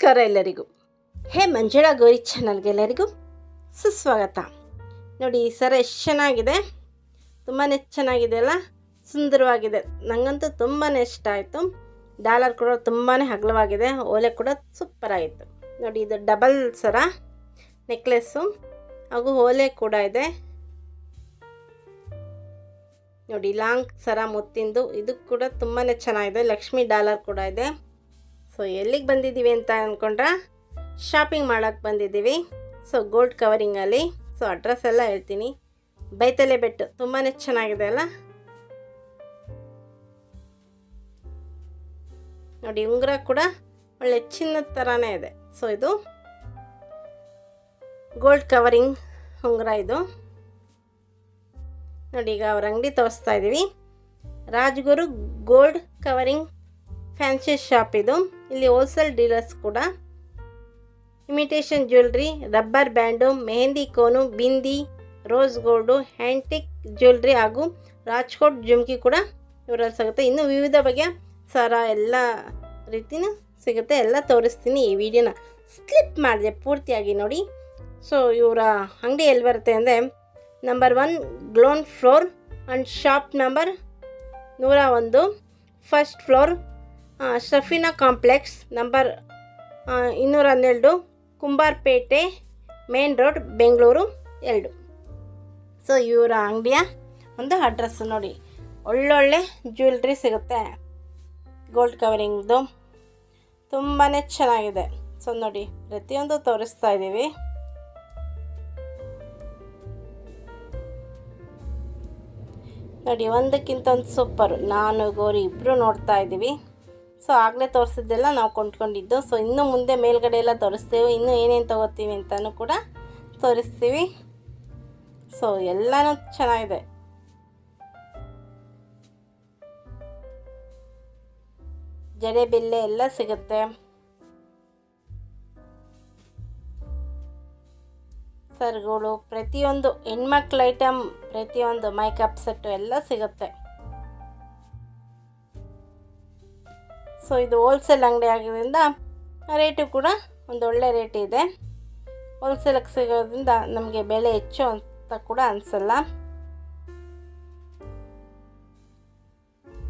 ನಮಸ್ಕಾರ ಎಲ್ಲರಿಗೂ. ಹೇ ಮಂಜುಳಾ ಗೌರಿ ಚಾನಲ್ಗೆ ಎಲ್ಲರಿಗೂ ಸುಸ್ವಾಗತ. ನೋಡಿ ಈ ಸರ ಎಷ್ಟು ಚೆನ್ನಾಗಿದೆ. ತುಂಬಾ ಚೆನ್ನಾಗಿದೆ ಅಲ್ಲ? ಸುಂದರವಾಗಿದೆ. ನನಗಂತೂ ತುಂಬಾ ಇಷ್ಟ ಆಯಿತು. ಡಾಲರ್ ಕೂಡ ತುಂಬಾ ಹಗಲವಾಗಿದೆ. ಓಲೆ ಕೂಡ ಸೂಪರ್ ಆಗಿತ್ತು. ನೋಡಿ ಇದು ಡಬಲ್ ಸರ ನೆಕ್ಲೆಸ್ಸು. ಹಾಗೂ ಓಲೆ ಕೂಡ ಇದೆ. ನೋಡಿ ಲಾಂಗ್ ಸರ ಮುತ್ತಿಂದು. ಇದು ಕೂಡ ತುಂಬಾ ಚೆನ್ನಾಗಿದೆ. ಲಕ್ಷ್ಮಿ ಡಾಲರ್ ಕೂಡ ಇದೆ. ಸೊ ಎಲ್ಲಿಗೆ ಬಂದಿದ್ದೀವಿ ಅಂತ ಅಂದ್ಕೊಂಡ್ರೆ ಶಾಪಿಂಗ್ ಮಾಡೋಕ್ಕೆ ಬಂದಿದ್ದೀವಿ. ಸೊ ಗೋಲ್ಡ್ ಕವರಿಂಗಲ್ಲಿ ಸೊ ಅಡ್ರೆಸ್ ಎಲ್ಲ ಹೇಳ್ತೀನಿ. ಬೈತಲೆ ಬೆಟ್ಟು ತುಂಬಾ ಚೆನ್ನಾಗಿದೆ ಅಲ್ಲ? ನೋಡಿ, ಉಂಗುರ ಕೂಡ ಒಳ್ಳೆ ಚಿನ್ನದ ಥರನೇ ಇದೆ. ಸೊ ಇದು ಗೋಲ್ಡ್ ಕವರಿಂಗ್ ಉಂಗುರ ಇದು. ನೋಡಿ, ಈಗ ಅವ್ರ ಅಂಗಡಿ ತೋರಿಸ್ತಾ ಇದ್ದೀವಿ Rajguru gold covering fancy shop ಇದು. ಇಲ್ಲಿ ಹೋಲ್ಸೇಲ್ ಡೀಲರ್ಸ್ ಕೂಡ imitation jewellery rubber band mehndi cone bindi rose gold antique jewellery ಹಾಗೂ ರಾಜ್ಕೋಟ್ ಜುಮ್ಕಿ ಕೂಡ ಇವರಲ್ಲಿ ಸಿಗುತ್ತೆ. ಇನ್ನು ವಿವಿಧ ಬಗೆಯ ಸರ ಎಲ್ಲ ರೀತಿನೂ ಸಿಗುತ್ತೆ. ಎಲ್ಲ ತೋರಿಸ್ತೀನಿ ಈ ವಿಡಿಯೋನ ಸ್ಲಿಪ್ ಮಾಡಿದೆ ಪೂರ್ತಿಯಾಗಿ ನೋಡಿ. ಸೊ ಇವರ ಅಂಗಡಿ ಎಲ್ಲಿ ಬರುತ್ತೆ ಅಂದರೆ number one ಗ್ಲೋನ್ floor and shop number ನೂರ ಒಂದು first floor Shafina complex number ಇನ್ನೂರ ಹನ್ನೆರಡು ಕುಂಬಾರ್ಪೇಟೆ, ಮೇನ್ ರೋಡ್, ಬೆಂಗಳೂರು ಎರಡು. ಸೊ ಇವರ ಅಂಗಡಿಯ ಒಂದು ಅಡ್ರೆಸ್ ನೋಡಿ. ಒಳ್ಳೊಳ್ಳೆ ಜ್ಯುವೆಲ್ರಿ ಸಿಗುತ್ತೆ. ಗೋಲ್ಡ್ ಕವರಿಂಗ್ದು ತುಂಬಾ ಚೆನ್ನಾಗಿದೆ. ಸೊ ನೋಡಿ, ಪ್ರತಿಯೊಂದು ತೋರಿಸ್ತಾ ಇದ್ದೀವಿ. ನೋಡಿ, ಒಂದಕ್ಕಿಂತ ಒಂದು ಸೂಪರು ನಾನು, ಗೋರಿ ಇಬ್ಬರು ನೋಡ್ತಾ ಇದ್ದೀವಿ. ಸೊ ಆಗಲೇ ತೋರಿಸಿದ್ದೆಲ್ಲ ನಾವು ಕೊಂಡ್ಕೊಂಡಿದ್ದು. ಸೊ ಇನ್ನು ಮುಂದೆ ಮೇಲ್ಗಡೆ ಎಲ್ಲ ತೋರಿಸ್ತೀವಿ. ಇನ್ನೂ ಏನೇನು ತೊಗೋತೀವಿ ಅಂತಲೂ ಕೂಡ ತೋರಿಸ್ತೀವಿ. ಸೊ ಎಲ್ಲನೂ ಚೆನ್ನಾಗಿದೆ. ಜಡೆ ಬಿಲ್ಲೆ ಎಲ್ಲ ಸಿಗುತ್ತೆ. ಸರ್ಗಳು ಪ್ರತಿಯೊಂದು ಹೆಣ್ಮಕ್ಳು ಐಟಮ್ ಪ್ರತಿಯೊಂದು ಮೈಕಪ್ ಸೆಟ್ಟು ಎಲ್ಲ ಸಿಗುತ್ತೆ. ಸೊ ಇದು ಹೋಲ್ಸೇಲ್ ಅಂಗಡಿ ಆಗಿದ್ದರಿಂದ ರೇಟು ಕೂಡ ಒಂದು ಒಳ್ಳೆ ರೇಟ್ ಇದೆ. ಹೋಲ್ಸೇಲಕ್ಕೆ ಸಿಗೋದ್ರಿಂದ ನಮಗೆ ಬೆಲೆ ಹೆಚ್ಚು ಅಂತ ಕೂಡ ಅನಿಸಲ್ಲ.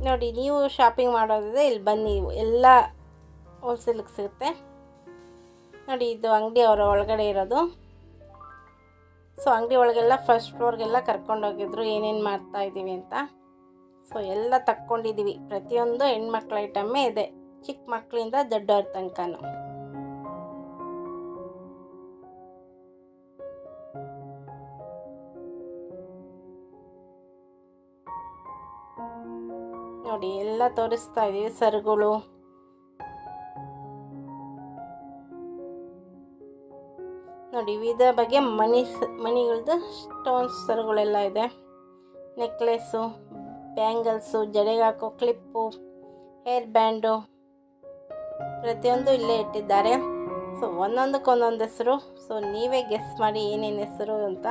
ನೋಡಿ, ನೀವು ಶಾಪಿಂಗ್ ಮಾಡೋದಿದೆ ಇಲ್ಲಿ ಬನ್ನಿ. ಎಲ್ಲ ಹೋಲ್ಸೇಲಿಗೆ ಸಿಗುತ್ತೆ. ನೋಡಿ, ಇದು ಅಂಗಡಿ ಅವರ ಒಳಗಡೆ ಇರೋದು. ಸೊ ಅಂಗಡಿ ಒಳಗೆಲ್ಲ ಫಸ್ಟ್ ಫ್ಲೋರ್ಗೆಲ್ಲ ಕರ್ಕೊಂಡೋಗಿದ್ರು ಏನೇನು ಮಾಡ್ತಾ ಇದ್ದೀವಿ ಅಂತ. ಸೊ ಎಲ್ಲ ತಕ್ಕೊಂಡಿದ್ದೀವಿ ಪ್ರತಿಯೊಂದು ಹೆಣ್ಮಕ್ಳ ಐಟಮ್ಮೇ ಇದೆ. ಚಿಕ್ಕ ಮಕ್ಕಳಿಂದ ದೊಡ್ಡವ್ರ ತನಕನೂ. ನೋಡಿ, ಎಲ್ಲ ತೋರಿಸ್ತಾ ಇದ್ದೀವಿ ಸರ್ಗಳು. ನೋಡಿ, ವಿವಿಧ ಬಗೆಯ ಮಣಿ ಮಣಿಗಳದ್ದು ಸ್ಟೋನ್ಸ್ ಸರಗಳೆಲ್ಲ ಇದೆ. ನೆಕ್ಲೆಸ್ಸು ಬ್ಯಾಂಗಲ್ಸು ಜಡೆಗೆ ಕ್ಲಿಪ್ಪು, ಹೇರ್ ಬ್ಯಾಂಡು ಪ್ರತಿಯೊಂದು ಇಲ್ಲೇ ಇಟ್ಟಿದ್ದಾರೆ. ಸೊ ಒಂದೊಂದಕ್ಕೆ ಒಂದೊಂದು ಹೆಸರು. ಸೊ, ನೀವೇ ಗೆಸ್ ಮಾಡಿ ಏನೇನು ಹೆಸರು ಅಂತ.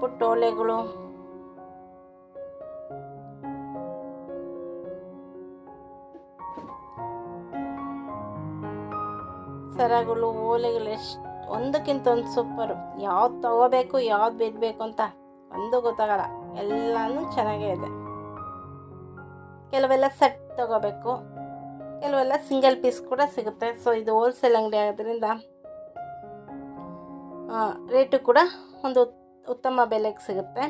ಪುಟ್ಟ ಟೋಲೆಗಳು ಸರಗಳು, ಓಲೆಗಳು ಎಷ್ಟು, ಒಂದಕ್ಕಿಂತ ಒಂದು ಸೂಪರು. ಯಾವ್ದು ತಗೋಬೇಕು, ಯಾವ್ದು ಬಿದ್ದಬೇಕು ಅಂತ. ಒಂದು ಗೊತ್ತಾಗಲ್ಲ. ಎಲ್ಲನೂ ಚೆನ್ನಾಗೇ ಇದೆ. ಕೆಲವೆಲ್ಲ ಸೆಟ್ ತಗೋಬೇಕು. ಕೆಲವೆಲ್ಲ ಸಿಂಗಲ್ ಪೀಸ್ ಕೂಡ ಸಿಗುತ್ತೆ. ಸೊ ಇದು ಹೋಲ್ಸೇಲ್ ಅಂಗಡಿ ಆಗೋದ್ರಿಂದ ರೇಟು ಕೂಡ ಒಂದು ಉತ್ತಮ ಬೆಲೆಗೆ ಸಿಗುತ್ತೆ.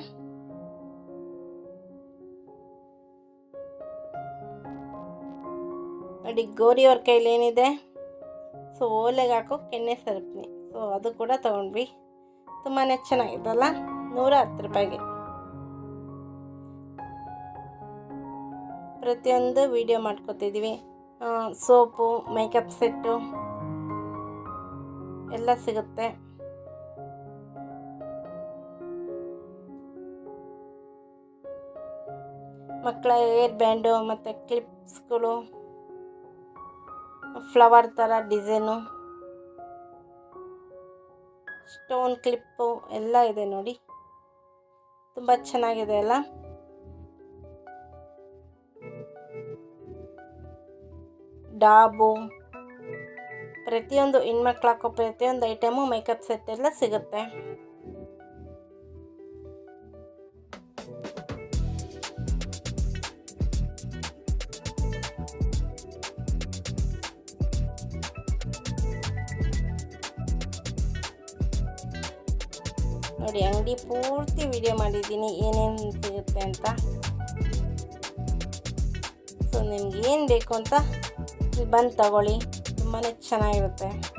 ನೋಡಿ ಗೋರಿಯವ್ರ ಕೈಲಿ ಏನಿದೆ? ಸೊ ಓಲೆಗೆ ಹಾಕೋ ಕೆನ್ನೆ ಸರಪಣಿ. ಸೊ ಅದು ಕೂಡ ತೊಗೊಂಡ್ವಿ. ತುಂಬಾ ಚೆನ್ನಾಗಿದಲ್ಲ ನೂರ ಹತ್ತು ರೂಪಾಯಿಗೆ. ಪ್ರತಿಯೊಂದು ವಿಡಿಯೋ ಮಾಡ್ಕೊತಿದ್ದೀವಿ ಸೋಪು ಮೇಕಪ್ ಸೆಟ್ಟು ಎಲ್ಲ ಸಿಗುತ್ತೆ. ಮಕ್ಕಳ ಏರ್ ಬ್ಯಾಂಡು ಮತ್ತು ಕ್ಲಿಪ್ಸ್ಗಳು, ಫ್ಲವರ್ ಥರ ಡಿಸೈನು, ಸ್ಟೋನ್ ಕ್ಲಿಪ್ಪು ಎಲ್ಲ ಇದೆ ನೋಡಿ. ತುಂಬ ಚೆನ್ನಾಗಿದೆ ಅಲ್ಲ? ಡಾಬು ಪ್ರತಿಯೊಂದು ಹೆಣ್ಮಕ್ಳು ಹಾಕೋ ಪ್ರತಿಯೊಂದು ಐಟಮು ಮೇಕಪ್ ಸೆಟ್ ಎಲ್ಲ ಸಿಗುತ್ತೆ. ನೋಡಿ, ಅಂಗಡಿ ಪೂರ್ತಿ ವಿಡಿಯೋ ಮಾಡಿದ್ದೀನಿ. ಏನೇನು ಸಿಗುತ್ತೆ ಅಂತ. ಸೊ ನಿಮ್ಗೆ ಏನು ಬೇಕು ಅಂತ ಬಂದು ತಗೊಳ್ಳಿ. ತುಂಬಾ ಚೆನ್ನಾಗಿರುತ್ತೆ.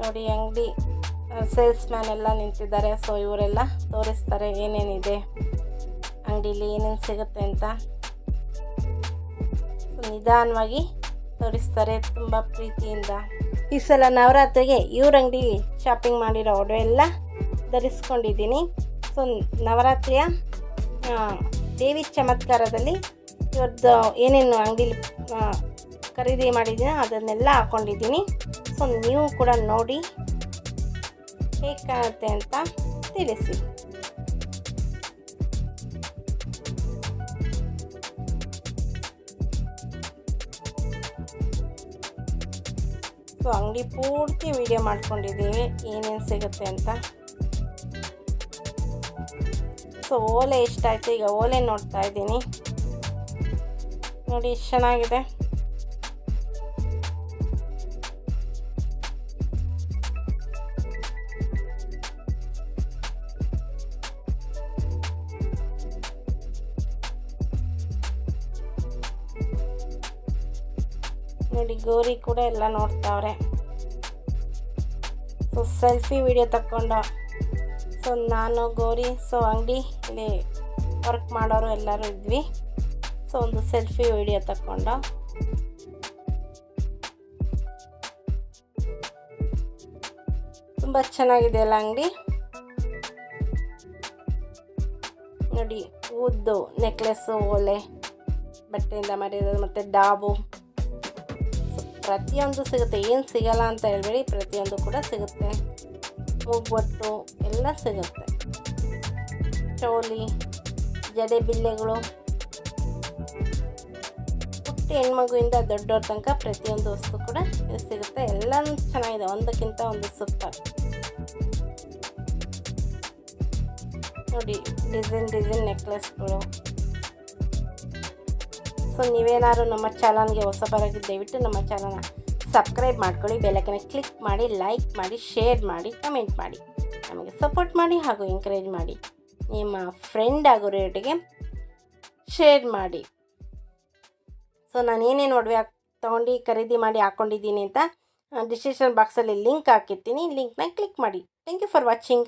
ನೋಡಿ, ಅಂಗಡಿ ಸೇಲ್ಸ್ ಮ್ಯಾನ್ ಎಲ್ಲ ನಿಂತಿದ್ದಾರೆ. ಸೊ ಇವರೆಲ್ಲ ತೋರಿಸ್ತಾರೆ ಏನೇನಿದೆ, ಅಂಗಡೀಲಿ ಏನೇನು ಸಿಗುತ್ತೆ ಅಂತ. ನಿಧಾನವಾಗಿ ತೋರಿಸ್ತಾರೆ ತುಂಬ ಪ್ರೀತಿಯಿಂದ. ಈ ಸಲ ನವರಾತ್ರಿಗೆ ಇವ್ರ ಅಂಗಡಿ ಶಾಪಿಂಗ್ ಮಾಡಿರೋ ಒಡವೆ ಎಲ್ಲ ಧರಿಸ್ಕೊಂಡಿದ್ದೀನಿ. ಸೊ ನವರಾತ್ರಿಯ ದೇವಿ ಚಮತ್ಕಾರದಲ್ಲಿ ಇವ್ರದ್ದು ಏನೇನು ಅಂಗಡೀಲಿ ಖರೀದಿ ಮಾಡಿದ್ದೀನೋ ಅದನ್ನೆಲ್ಲ ಹಾಕ್ಕೊಂಡಿದ್ದೀನಿ ಸೊ ನೀವು ಕೂಡ ನೋಡಿ ಹೇಗೆ ಕಾಣುತ್ತೆ ಅಂತ ತಿಳಿಸಿ. ಸೊ ಅಂಗಡಿ ಪೂರ್ತಿ ವಿಡಿಯೋ ಮಾಡ್ಕೊಂಡಿದ್ದೀವಿ, ಏನೇನು ಸಿಗುತ್ತೆ ಅಂತ. ಸೊ ಓಲೆ ಇಷ್ಟ ಆಯಿತು ಈಗ ಓಲೆ ನೋಡ್ತಾ ಇದ್ದೀನಿ. ನೋಡಿ, ಎಷ್ಟು ಚೆನ್ನಾಗಿದೆ. ನೋಡಿ, ಗೌರಿ ಕೂಡ ಎಲ್ಲ ನೋಡ್ತಾವ್ರೆ. ಸೊ ಸೆಲ್ಫಿ ವಿಡಿಯೋ ತಕ್ಕೊಂಡ. ಸೊ ನಾನು, ಗೌರಿ ಸೊ ಅಂಗಡಿ ಇಲ್ಲಿ ವರ್ಕ್ ಮಾಡೋರು ಎಲ್ಲರೂ ಇದ್ವಿ. ಸೊ ಒಂದು ಸೆಲ್ಫಿ ವಿಡಿಯೋ ತಕ್ಕೊಂಡ. ತುಂಬ ಚೆನ್ನಾಗಿದೆ ಅಲ್ಲ ಅಂಗಡಿ? ನೋಡಿ, ಉದ್ದು ನೆಕ್ಲೆಸ್ಸು ಓಲೆ ಬಟ್ಟೆಯಿಂದ ಮಾಡಿರೋದು ಮತ್ತು ಡಾಬು. ಪ್ರತಿಯೊಂದು ಸಿಗುತ್ತೆ. ಏನು ಸಿಗಲ್ಲ ಅಂತ ಹೇಳ್ಬೇಡಿ, ಪ್ರತಿಯೊಂದು ಕೂಡ ಸಿಗುತ್ತೆ. ಮೂಗ್ಬೊಟ್ಟು ಎಲ್ಲ ಸಿಗುತ್ತೆ. ಚೌಲಿ, ಜಡೆ ಬಿಲ್ಲೆಗಳು. ಪುಟ್ಟ ಹೆಣ್ಮಗುವಿಂದ ದೊಡ್ಡವ್ರ ತನಕ ಪ್ರತಿಯೊಂದು ವಸ್ತು ಕೂಡ ಸಿಗುತ್ತೆ. ಎಲ್ಲನೂ ಚೆನ್ನಾಗಿದೆ. ಒಂದಕ್ಕಿಂತ ಒಂದು ಸೂಪರ್ ನೋಡಿ, ಡಿಸೈನ್ ಡಿಸೈನ್ ನೆಕ್ಲೆಸ್ಗಳು. ಸೊ ನೀವೇನಾದ್ರು ನಮ್ಮ ಚಾನಲ್ಗೆ ಹೊಸಬರಾಗಿ ದಯವಿಟ್ಟು ನಮ್ಮ ಚಾನಲ್ನ ಸಬ್ಸ್ಕ್ರೈಬ್ ಮಾಡ್ಕೊಳ್ಳಿ ಬೆಲಕನ ಕ್ಲಿಕ್ ಮಾಡಿ, ಲೈಕ್ ಮಾಡಿ, ಶೇರ್ ಮಾಡಿ, ಕಮೆಂಟ್ ಮಾಡಿ. ನಮಗೆ ಸಪೋರ್ಟ್ ಮಾಡಿ ಹಾಗೂ ಎಂಕರೇಜ್ ಮಾಡಿ. ನಿಮ್ಮ ಫ್ರೆಂಡ್ ಆಗೋ ರೇಟಿಗೆ ಶೇರ್ ಮಾಡಿ. ಸೊ ನಾನು ಏನೇನು ಒಡವೆ ತೊಗೊಂಡು, ಖರೀದಿ ಮಾಡಿ ಹಾಕ್ಕೊಂಡಿದ್ದೀನಿ ಅಂತ ಡಿಸ್ಕ್ರಿಪ್ಷನ್ ಬಾಕ್ಸಲ್ಲಿ ಲಿಂಕ್ ಹಾಕಿರ್ತೀನಿ. ಲಿಂಕ್ನ ಕ್ಲಿಕ್ ಮಾಡಿ. Thank you for watching